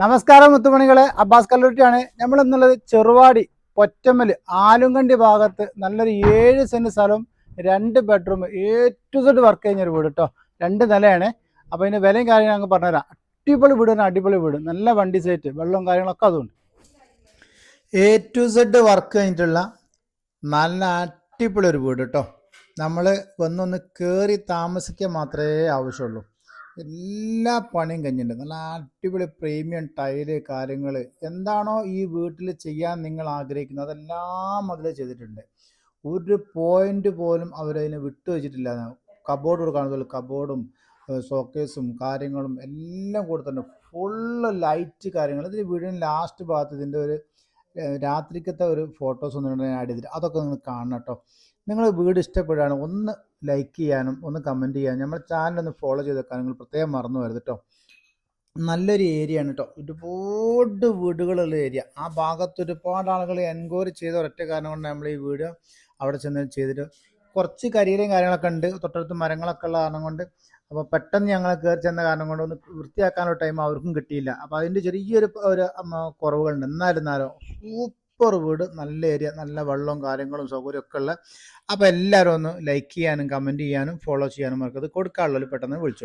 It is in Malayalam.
നമസ്കാരം മുത്തുമണികളെ. അബ്ബാസ് കല്ലൂട്ടിയാണ് നമ്മൾ ഇന്നുള്ളത് ചെറുവാടി പൊറ്റമ്മൽ ആലുങ്കണ്ടി ഭാഗത്ത് നല്ലൊരു ഏഴ് സെന്റ് സ്ഥലം രണ്ട് bedroom A to Z work കഴിഞ്ഞൊരു വീട് കേട്ടോ രണ്ട് നിലയാണ്. അപ്പോൾ അതിന്റെ വിലയും കാര്യങ്ങളും ഞങ്ങൾക്ക് പറഞ്ഞുതരാം. അടിപൊളി വീട് തന്നെ അടിപൊളി വീട്. നല്ല വണ്ടി സേറ്റ് വെള്ളവും കാര്യങ്ങളൊക്കെ അതുകൊണ്ട് എ ടു സെഡ് വർക്ക് കഴിഞ്ഞിട്ടുള്ള നല്ല അടിപൊളി ഒരു വീട് കേട്ടോ നമ്മൾ വന്നൊന്ന് കയറി താമസിക്കാൻ മാത്രമേ ആവശ്യമുള്ളൂ. എല്ലാ പണിയും കഴിഞ്ഞിട്ടുണ്ട്. നല്ല അടിപൊളി പ്രീമിയം ടൈൽ കാര്യങ്ങൾ എന്താണോ ഈ വീട്ടിൽ ചെയ്യാൻ നിങ്ങൾ ആഗ്രഹിക്കുന്നത് അതെല്ലാം അതിൽ ചെയ്തിട്ടുണ്ട്. ഒരു പോയിന്റ് പോലും അവരതിനെ വിട്ടു വെച്ചിട്ടില്ല. കബോർഡ് കൊടുക്കുകയാണെങ്കിൽ കബോർഡും ഷോക്കേസും കാര്യങ്ങളും എല്ലാം കൊടുത്തിട്ടുണ്ട് ഫുള്ള് ലൈറ്റ് കാര്യങ്ങൾ. ഇതിൽ വീടിന് ലാസ്റ്റ് ഭാഗത്ത് ഇതിന്റെ ഒരു രാത്രിക്കത്തെ ഒരു ഫോട്ടോസ് ഒന്നും ആഡ് ചെയ്തിട്ട് അതൊക്കെ നിങ്ങൾ കാണണം കേട്ടോ നിങ്ങൾ വീട് ഇഷ്ടപ്പെടുകയാണ് ഒന്ന് ലൈക്ക് ചെയ്യാനും ഒന്ന് കമന്റ് ചെയ്യാനും നമ്മുടെ ചാനൽ ഒന്ന് ഫോളോ ചെയ്ത് വെക്കാൻ നിങ്ങൾ പ്രത്യേകം മറന്നു വരുത് കേട്ടോ നല്ലൊരു ഏരിയ ആണ് കേട്ടോ ഒരുപാട് വീടുകളുള്ള ഏരിയ ആ ഭാഗത്ത് ഒരുപാട് ആളുകൾ എൻക്വയറി ചെയ്ത ഒരൊറ്റ കാരണം കൊണ്ട് നമ്മൾ ഈ വീട് അവിടെ ചെന്ന് ചെയ്തിട്ട് കുറച്ച് കരിയിലും കാര്യങ്ങളൊക്കെ ഉണ്ട്. തൊട്ടടുത്ത് മരങ്ങളൊക്കെ ഉള്ള കാരണം കൊണ്ട്. അപ്പോൾ പെട്ടെന്ന് ഞങ്ങൾ കയറി ചെന്ന കാരണം കൊണ്ട് ഒന്ന് വൃത്തിയാക്കാനുള്ള ടൈം അവർക്കും കിട്ടിയില്ല. അപ്പോൾ അതിന്റെ ചെറിയൊരു ഒരു കുറവുകളുണ്ട്. എന്നായിരുന്നാലോ സൂപ്പർ വീട് നല്ല ഏരിയ നല്ല വെള്ളവും കാര്യങ്ങളും സൗകര്യമൊക്കെ ഉള്ള. അപ്പോൾ എല്ലാവരും ഒന്ന് ലൈക്ക് ചെയ്യാനും കമന്റ് ചെയ്യാനും ഫോളോ ചെയ്യാനും അവർക്ക് അത് കൊടുക്കാനുള്ളൊരു പെട്ടെന്ന് വിളിച്ചു.